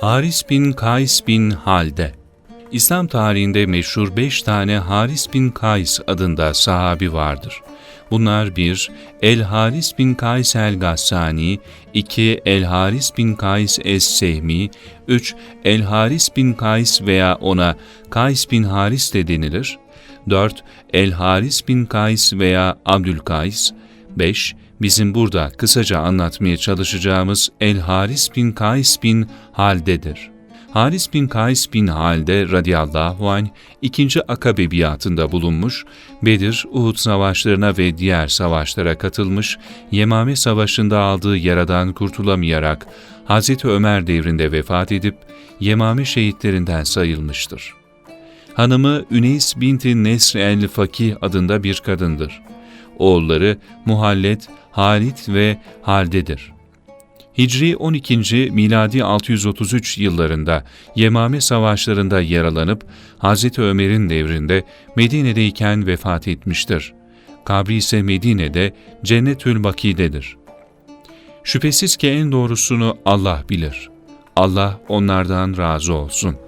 Haris bin Kays bin Halde İslam tarihinde meşhur beş tane Haris bin Kays adında sahabi vardır. Bunlar 1. El-Haris bin Kays el-Gassani 2. El-Haris bin Kays es-Sehmi 3. El-Haris bin Kays veya ona Kays bin Haris de denilir 4. El-Haris bin Kays veya Abdülkays 5. Bizim burada kısaca anlatmaya çalışacağımız El-Haris bin Kays bin Halde'dir. Haris bin Kays bin Halde radıyallahu anh ikinci Akabe biatında bulunmuş, Bedir, Uhud savaşlarına ve diğer savaşlara katılmış, Yemame Savaşı'nda aldığı yaradan kurtulamayarak Hz. Ömer devrinde vefat edip Yemame şehitlerinden sayılmıştır. Hanımı Üneys binti Nesr el-Fakih adında bir kadındır. Oğulları Muhallet, Halit ve Halde'dir. Hicri 12. miladi 633 yıllarında Yemame savaşlarında yaralanıp Hz. Ömer'in devrinde Medine'deyken vefat etmiştir. Kabri ise Medine'de Cennetül Baki'dedir. Şüphesiz ki en doğrusunu Allah bilir. Allah onlardan razı olsun.''